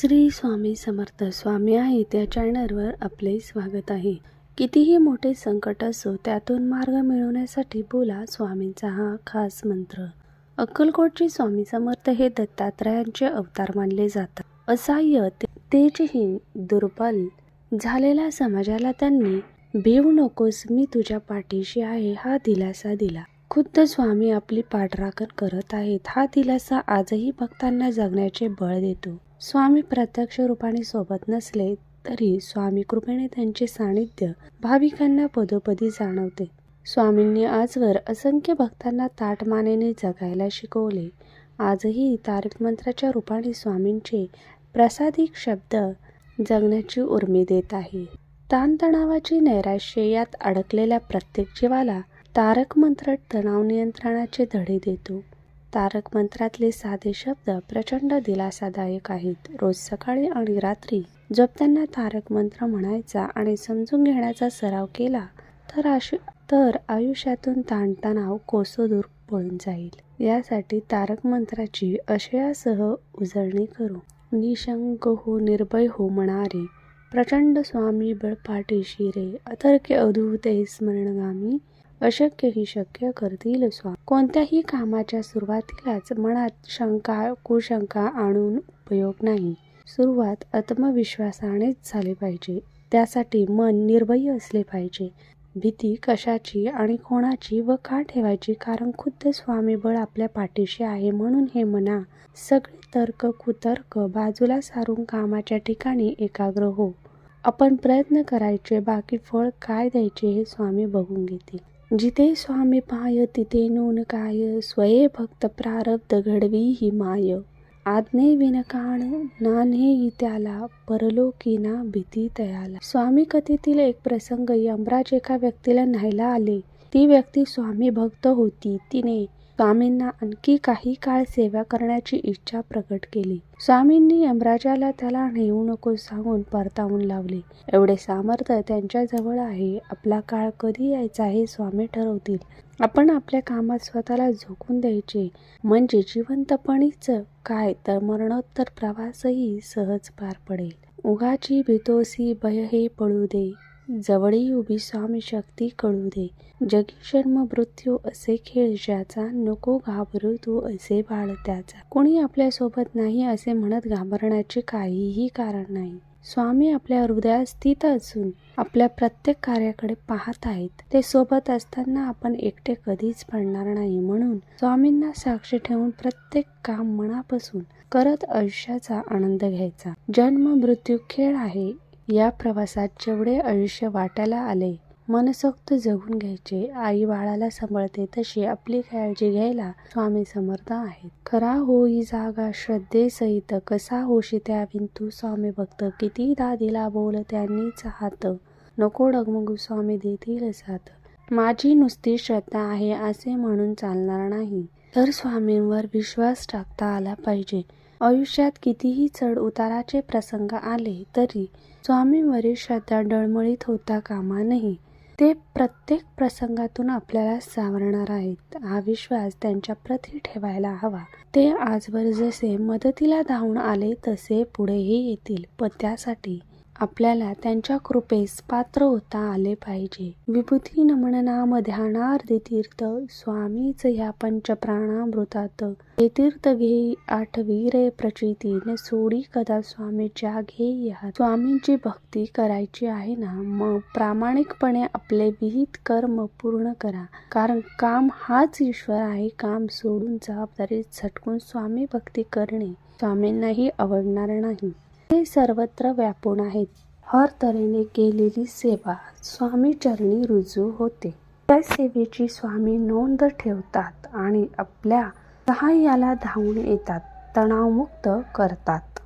श्री स्वामी समर्थ स्वामी आहे. त्या चॅनलवर आपले स्वागत आहे. कितीही मोठे संकट असो त्यातून मार्ग मिळवण्यासाठी बोला स्वामींचा हा खास मंत्र. अक्कलकोटचे स्वामी समर्थ हे दत्तात्रयांचे अवतार मानले जातात. असहाय्य तेजहीन दुर्बल झालेल्या समाजाला त्यांनी भिवू नकोस मी तुझ्या पाठीशी आहे हा दिलासा दिला. खुद्द स्वामी आपली पाठराखण करत आहेत. हा दिलासा आजही भक्तांना जगण्याचे बळ देतो. स्वामी प्रत्यक्ष रूपाने सोबत नसले तरी स्वामी कृपेने त्यांचे सानिध्य भाविकांना पदोपदी जाणवते. स्वामींनी आजवर असंख्य भक्तांना ताटमानेने जगायला शिकवले. आजही तारक मंत्राच्या रूपाने स्वामींचे प्रसादिक शब्द जगण्याची उर्मी देत आहे. ताणतणावाची नैराश्य यात अडकलेल्या प्रत्येक जीवाला तारक मंत्र तणाव नियंत्रणाचे धडे देतो. तारक मंत्रातले साधे शब्द प्रचंड दिलासादायक आहेत. रोज सकाळी आणि रात्री जपताना तारक मंत्र म्हणायचा आणि समजून घेण्याचा सराव केला तर आशु तर आयुष्यातून ताणतणाव कोसो दूर पळून जाईल. यासाठी तारक मंत्राची आशयासह उजळणी करू. निशंक हो निर्भय हो म्हणारे प्रचंड स्वामी बळपाटी शिरे अतर्क्य अधूते स्मरणगामी अशक्यही शक्य करतील स्वा कोणत्याही कामाच्या सुरुवातीलाच मनात शंका कुशंका आणून उपयोग नाही. सुरुवात आत्मविश्वासानेच झाली पाहिजे. त्यासाठी मन निर्भय असले पाहिजे. भीती कशाची आणि कोणाची व का ठेवायची? कारण खुद्द स्वामी बळ आपल्या पाठीशी आहे म्हणून हे मना सगळे तर्क कुतर्क बाजूला सारून कामाच्या ठिकाणी एकाग्र हो. आपण प्रयत्न करायचे बाकी फळ काय द्यायचे हे स्वामी बघून घेतील. जिथे स्वामी पाय तिथे नून काय स्वये भक्त प्रारब्ध घडवी ही माय. आज्ञे विनकाण नाने त्याला परलोकी ना भीती तयाला. स्वामी कथेतील एक प्रसंग यमराज एका व्यक्तीला न्यायला आले. ती व्यक्ती स्वामी भक्त होती. तिने स्वामींना आणखी काही काळ सेवा करण्याची इच्छा प्रकट केली. स्वामींनी यमराजाला त्याला नेऊ नको सांगून परतावून लावले. एवढे सामर्थ्य त्यांच्या जवळ आहे आपला काळ कधी यायचा हे स्वामी ठरवतील. आपण आपल्या कामात स्वतःला झोकून द्यायचे. म्हणजे जिवंतपणीच काय तर मरणोत्तर प्रवासही सहज पार पडेल. उगाची भितोसी भय हे पळू दे. जवळी उभी स्वामी शक्ती कळू दे. जगी शर्म मृत्यू असे खेळ ज्याचा नको घाबरू तू असे बाळ त्याचा. कोणी आपल्यासोबत नाही असे म्हणत घाबरण्याचे काहीही कारण नाही. स्वामी आपल्या हृदयात स्थित असून आपल्या प्रत्येक कार्याकडे पाहत आहेत. ते सोबत असताना आपण एकटे कधीच पडणार नाही म्हणून स्वामींना साक्ष ठेवून प्रत्येक काम मनापासून करत आयुष्याचा आनंद घ्यायचा. जन्म मृत्यू खेळ आहे. या प्रवासात जेवढे आयुष्य वाट्याला आले मनसोक्त जगून घ्यायचे आई बाळाला सांभाळते तशी आपली काळजी घ्यायला स्वामी समर्थ आहेत. खरा होई जागा श्रद्धेसहित कसा होशी त्या विंतू. स्वामी भक्त किती दादीला बोल त्यांनीच हात. नको डगमगू स्वामी देतील साथ. माझी नुसती श्रद्धा आहे असे म्हणून चालणार नाही. तर स्वामींवर विश्वास टाकता आला पाहिजे. आयुष्यात कितीही चढ उताराचे प्रसंग आले तरी स्वामींवरील श्रद्धा डळमळीत होता कामा नाही ते प्रत्येक प्रसंगातून आपल्याला सावरणार आहेत. हा विश्वास त्यांच्या प्रती ठेवायला हवा. ते आजवर जसे मदतीला धावून आले तसे पुढेही येतील. पण त्यासाठी आपल्याला त्यांच्या कृपेस पात्र होता आले पाहिजे. विभूती नमननाम ध्यानार्धी तीर्थ स्वामीच ह्या पंचप्राणामृतात. हे तीर्थ घे आठवी रे प्रचिती ने सोडी कदा स्वामीच्या घे या स्वामींची भक्ती करायची आहे ना मग प्रामाणिकपणे आपले विहित कर्म पूर्ण करा. कारण काम हाच ईश्वर आहे काम सोडून जबाबदारी झटकून स्वामी भक्ती करणे. स्वामींनाही आवडणार नाही. ते सर्वत्र व्यापून आहेत. हर तऱ्हेने केलेली सेवा स्वामी चरणी रुजू होते. त्या सेवेची स्वामी नोंद ठेवतात आणि आपल्या सहाय्याला धावून येतात तणावमुक्त करतात.